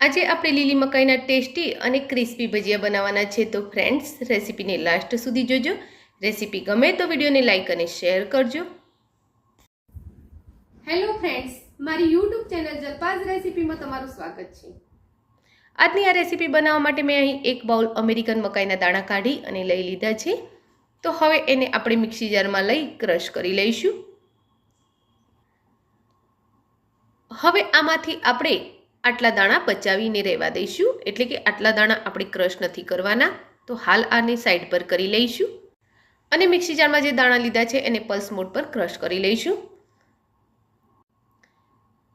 આજે આપણે લીલી મકાઈના ટેસ્ટી અને ક્રિસ્પી ભજીયા બનાવવાના છે. તો ફ્રેન્ડ્સ રેસીપીને લાસ્ટ સુધી જોજો. રેસીપી ગમે તો વિડીયોને લાઈક અને શેર કરજો. હેલો ફ્રેન્ડ્સ મારી યુટ્યુબ ચેનલ જલપાઝ રેસીપીમાં તમારું સ્વાગત છે. આજની આ રેસીપી બનાવવા માટે મેં અહીં એક બાઉલ અમેરિકન મકાઈના દાણા કાઢી અને લઈ લીધા છે. તો હવે એને આપણે મિક્સી જારમાં લઈ ક્રશ કરી લઈશું. હવે આમાંથી આપણે આટલા દાણા બચાવીને રહેવા દઈશું. એટલે કે આટલા દાણા આપણે ક્રશ નથી કરવાના. તો હાલ આને સાઈડ પર કરી લઈશું. અને મિક્સી જારમાં જે દાણા લીધા છે એને પલ્સ મોડ પર ક્રશ કરી લઈશું.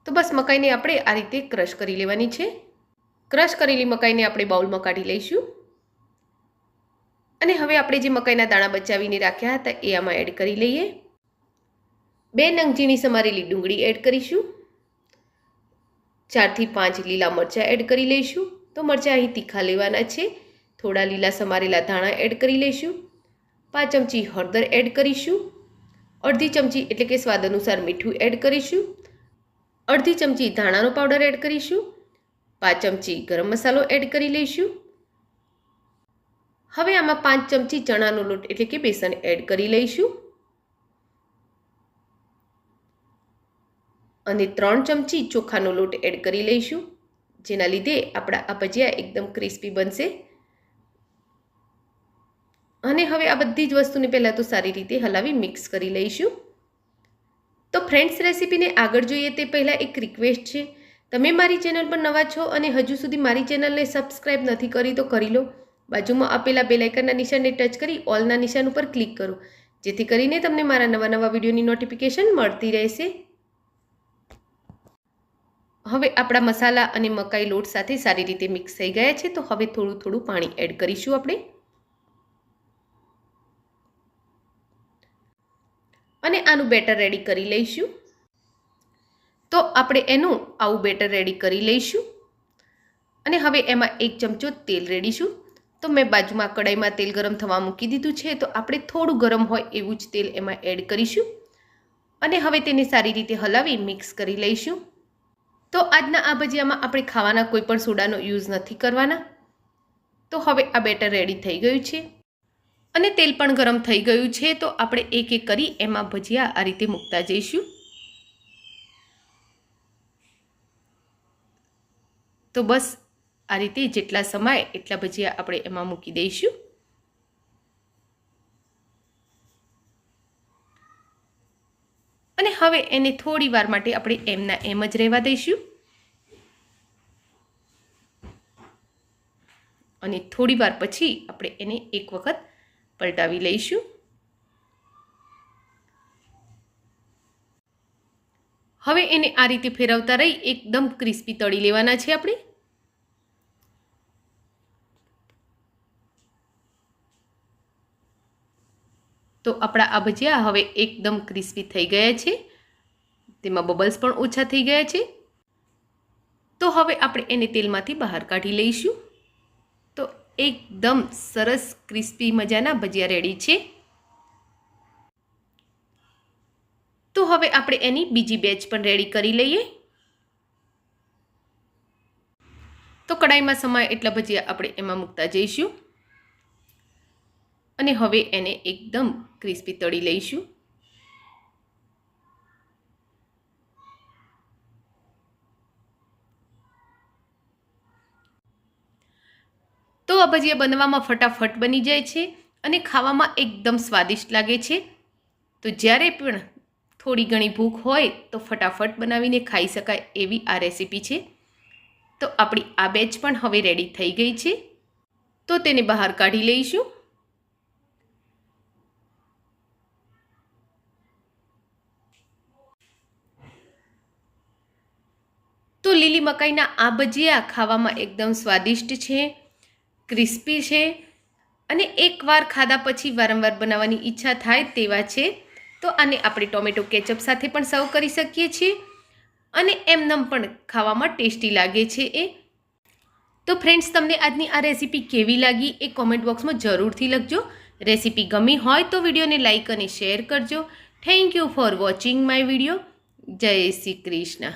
તો બસ મકાઈને આપણે આ રીતે ક્રશ કરી લેવાની છે. ક્રશ કરેલી મકાઈને આપણે બાઉલમાં કાઢી લઈશું. અને હવે આપણે જે મકાઈના દાણા બચાવીને રાખ્યા હતા એ આમાં એડ કરી લઈએ. બે નંગ સમારેલી ડુંગળી એડ કરીશું. ચારથી પાંચ લીલા મરચાં એડ કરી લઈશું. તો મરચાં અહીં તીખા લેવાના છે. થોડા લીલા સમારેલા ધાણા એડ કરી લઈશું. પાંચ ચમચી હળદર એડ કરીશું. અડધી ચમચી એટલે કે સ્વાદ અનુસાર મીઠું એડ કરીશું. અડધી ચમચી ધાણાનો પાવડર એડ કરીશું. પાંચ ચમચી ગરમ મસાલો એડ કરી લઈશું. હવે આમાં પાંચ ચમચી ચણાનો લોટ એટલે કે બેસન એડ કરી લઈશું. અને ત્રણ ચમચી ચોખાનો લોટ એડ કરી લઈશું, જેના લીધે આપણા આ ભજીયા એકદમ ક્રિસ્પી બનશે. અને હવે આ બધી જ વસ્તુને પહેલાં તો સારી રીતે હલાવી મિક્સ કરી લઈશું. તો ફ્રેન્ડ્સ, રેસીપીને આગળ જોઈએ તે પહેલાં એક રિક્વેસ્ટ છે. તમે મારી ચેનલ પર નવા છો અને હજુ સુધી મારી ચેનલને સબસ્ક્રાઈબ નથી કરી તો કરી લો. બાજુમાં આપેલા બેલાઇકનના નિશાનને ટચ કરી ઓલના નિશાન ઉપર ક્લિક કરો, જેથી કરીને તમને મારા નવા નવા વિડીયોની નોટિફિકેશન મળતી રહેશે. હવે આપણા મસાલા અને મકાઈ લોટ સાથે સારી રીતે મિક્સ થઈ ગયા છે, તો હવે થોડું થોડું પાણી એડ કરીશું આપણે. અને આનું બેટર રેડી કરી લઈશું. તો આપણે એનું આવું બેટર રેડી કરી લઈશું. અને હવે એમાં એક ચમચો તેલ રેડીશું. તો મેં બાજુમાં કડાઈમાં તેલ ગરમ થવા મૂકી દીધું છે, તો આપણે થોડું ગરમ હોય એવું જ તેલ એમાં એડ કરીશું. અને હવે તેને સારી રીતે હલાવી મિક્સ કરી લઈશું. તો આજના આ ભજીયામાં આપણે ખાવાના કોઈ પણ સોડાનો યુઝ નથી કરવાના. તો હવે આ બેટર રેડી થઈ ગયું છે. અને તેલ પણ ગરમ થઈ ગયું છે, તો આપણે એક એક કરી એમાં ભજીયા આ રીતે મૂકતા જઈશું. તો બસ આ રીતે જેટલા સમાય એટલા ભજીયા આપણે એમાં મૂકી દઈશું. અને હવે એને થોડી વાર માટે આપણે એમના એમ જ રહેવા દઈશું. અને થોડી વાર પછી આપણે એને એક વખત પલટાવી લઈશું. હવે એને આ રીતે ફેરવતા રહી એકદમ ક્રિસ્પી તળી લેવાના છે આપણે. તો આપણા આ ભજીયા હવે એકદમ ક્રિસ્પી થઈ ગયા છે. તેમાં બબલ્સ પણ ઓછા થઈ ગયા છે. તો હવે આપણે એને તેલમાંથી બહાર કાઢી લઈશું. તો એકદમ સરસ ક્રિસ્પી મજાના ભજીયા રેડી છે. તો હવે આપણે એની બીજી બેચ પણ રેડી કરી લઈએ. તો કડાઈમાં સમાય એટલા ભજીયા આપણે એમાં મૂકતા જઈશું. અને હવે એને એકદમ ક્રિસ્પી તળી લઈશું. તો આ ભજીયા બનવામાં ફટાફટ બની જાય છે અને ખાવામાં એકદમ સ્વાદિષ્ટ લાગે છે. તો જ્યારે પણ થોડી ઘણી ભૂખ હોય તો ફટાફટ બનાવીને ખાઈ શકાય એવી આ રેસીપી છે. તો આપણી આ બેચ પણ હવે રેડી થઈ ગઈ છે. તો તેને બહાર કાઢી લઈશું. લીલી મકાઈના આ ભજીયા ખાવામાં એકદમ સ્વાદિષ્ટ છે, ક્રિસ્પી છે અને એકવાર ખાધા પછી વારંવાર બનાવવાની ઈચ્છા થાય તેવા છે. તો આને આપણે ટોમેટો કેચઅપ સાથે પણ સર્વ કરી શકીએ છીએ અને એમનેમ પણ ખાવામાં ટેસ્ટી લાગે છે એ. તો ફ્રેન્ડ્સ, તમને આજની આ રેસીપી કેવી લાગી એ કોમેન્ટ બોક્સમાં જરૂરથી લખજો. રેસીપી ગમી હોય તો વિડીયોને લાઇક અને શેર કરજો. Thank you for watching my video. Jai Shri Krishna.